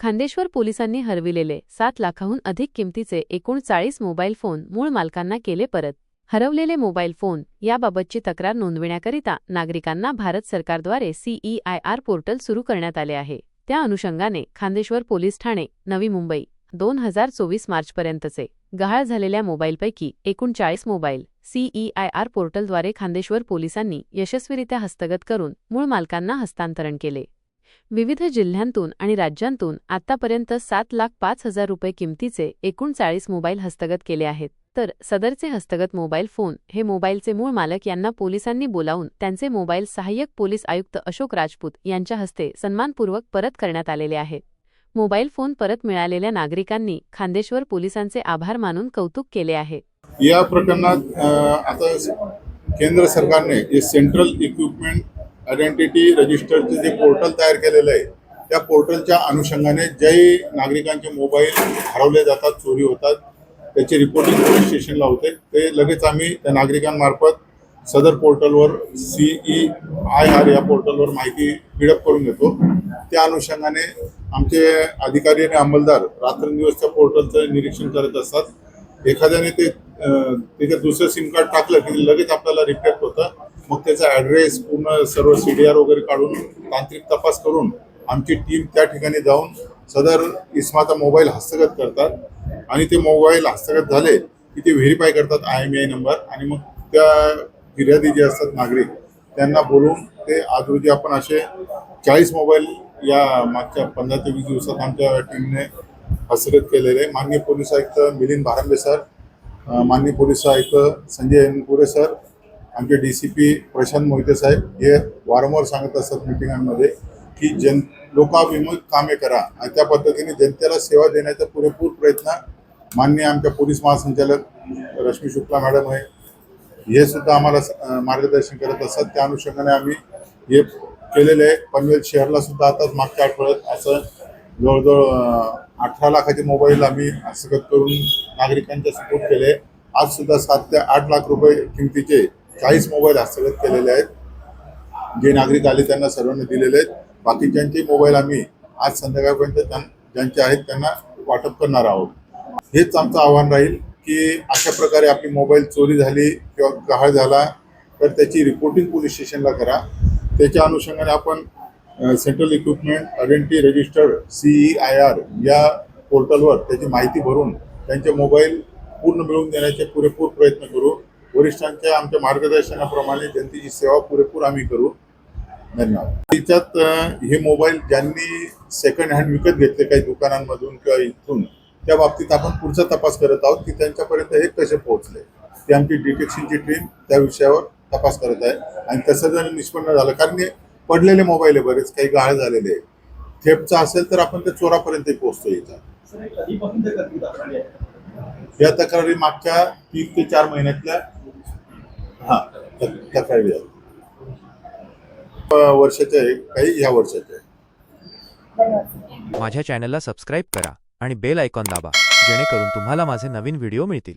खांदेश्वर पोलिसांनी हरविलेले सात लाखाहून अधिक किमतीचे एकूण चाळीस मोबाईल फोन मूळ मालकांना केले परत. हरवलेले मोबाईल फोन याबाबतची तक्रार नोंदविण्याकरिता नागरिकांना भारत सरकारद्वारे सीईआयआर पोर्टल सुरू करण्यात आले आहे. त्या अनुषंगाने खांदेश्वर पोलीस ठाणे नवी मुंबई दोन हजार चोवीस मार्चपर्यंतचे गहाळ झालेल्या मोबाईलपैकी एकूण चाळीस मोबाईल सीईआयआर पोर्टलद्वारे खांदेश्वर पोलिसांनी यशस्वीरित्या हस्तगत करून मूळ मालकांना हस्तांतरण केले. विविध जिल्ह्यांतून आणि राज्यांतून आतापर्यंत सात लाख पाच हजार रुपये किमतीचे एकूण चाळीस मोबाईल हस्तगत केले आहेत. तर सदरचे हस्तगत मोबाईल फोन हे मोबाईलचे मूळ मालक यांना पोलिसांनी बोलावून त्यांचे मोबाईल सहाय्यक पोलीस आयुक्त अशोक राजपूत यांच्या हस्ते सन्मानपूर्वक परत करण्यात आलेले आहे. मोबाईल फोन परत मिळालेल्या नागरिकांनी खांदेश्वर पोलिसांचे आभार मानून कौतुक केले आहे. या प्रकरणात आता केंद्र सरकारने जे सेंट्रल इक्विपमेंट आयडेंटिटी रजिस्टरचे जे पोर्टल तयार केलेलं आहे त्या पोर्टलच्या अनुषंगाने जे नागरिकांचे मोबाईल हरवले जातात चोरी होतात त्याचे रिपोर्टिंग पोलीस स्टेशनला होते. ते लगेच आम्ही त्या नागरिकांमार्फत सदर पोर्टलवर सीई आय आर या पोर्टलवर माहिती फिडअप करून घेतो. त्या अनुषंगाने आमचे अधिकारी आणि अंमलदार रात्रंदिवस त्या पोर्टलचं निरीक्षण करत असतात. एखाद्याने ते त्याच्यात दुसरं सिम कार्ड टाकलं की लगेच आपल्याला रिफ्लेक्ट होतं. मग त्याचा ॲड्रेस पूर्ण सर्व सी डी आर वगैरे काढून तांत्रिक तपास करून आमची टीम त्या ठिकाणी जाऊन सदर इस्माचा मोबाईल हस्तगत करतात. आणि ते मोबाईल हस्तगत झाले की ते व्हेरीफाय करतात आय एम आय नंबर आणि मग त्या फिर्यादी जे असतात नागरिक त्यांना बोलून ते आज रोजी आपण असे चाळीस मोबाईल या मागच्या पंधरा ते वीस दिवसात आमच्या टीमने हस्तगत केलेले. आहे माननीय पोलीस आयुक्त मिलिंद भारंबे सर अ, माननीय पोलीस आयुक्त संजय एनपुरे सर आमचे D C P Prashant Mohite साहेब हे वारंवार सांगत असतात मिटिंगांमध्ये की जन लोकाभिमुख कामे करा आणि त्या पद्धतीने जनतेला सेवा देण्याचा पुरेपूर प्रयत्न माननीय आमच्या पोलीस महासंचालक रश्मी शुक्ला मॅडम आहे. हे सुद्धा आम्हाला मार्गदर्शन करत असतात. त्या अनुषंगाने आम्ही हे केलेले आहे. पनवेल शहरला सुद्धा आताच मागच्या आठवड्यात असं जवळजवळ अठरा लाखाचे मोबाईल आम्ही हस्तगत करून नागरिकांच्या सपोर्ट केले. आज सुद्धा सात ते आठ लाख रुपये किमतीचे चाळीस मोबाईल हस्तगत केलेले आहेत. जे नागरिक आले त्यांना सर्वांना दिलेले आहेत. बाकीच्यांचे मोबाईल आम्ही आज संध्याकाळपर्यंत त्यां- ज्यांचे आहेत त्यांना वाटप करणार आहोत. हेच आमचं आव्हान राहील की अशा प्रकारे आपली मोबाईल चोरी झाली किंवा गहाळ झाला तर त्याची रिपोर्टिंग पोलीस स्टेशनला करा. त्याच्या अनुषंगाने आपण central equipment identity registered CE I R या पोर्टलवर त्याची माहिती भरून त्यांचे मोबाईल पूर्ण मिळवून देण्याचे पुरेपूर प्रयत्न करू. वरिष्ठांच्या आमच्या मार्गदर्शनाप्रमाणे जनतेची सेवा पुरेपूर आम्ही करू. धन्यवाद. त्याच्यात हे मोबाईल ज्यांनी सेकंड हँड विकत घेतले काही दुकानांमधून किंवा इथून त्या बाबतीत आपण पुढचा तपास करत आहोत की त्यांच्यापर्यंत हे कसे पोहोचले. ती आमची डिटेक्शनची टीम त्या विषयावर तपास करत आहे. आणि तसं जर निष्पन्न झालं कारण हे पडलेले मोबाईल आहे बरेच काही गाळ झालेले आहे थेपचा असेल तर आपण त्या चोरापर्यंत पोहोचतो इथं. या तक्रारी मागच्या तीन ते चार महिन्यातल्या हा तक्रारी वर्षाचे आहे काही ह्या वर्षाचे आहे. माझ्या चॅनलला सबस्क्राईब करा आणि बेल आयकॉन दाबा जेणेकरून तुम्हाला माझे नवीन व्हिडिओ मिळतील.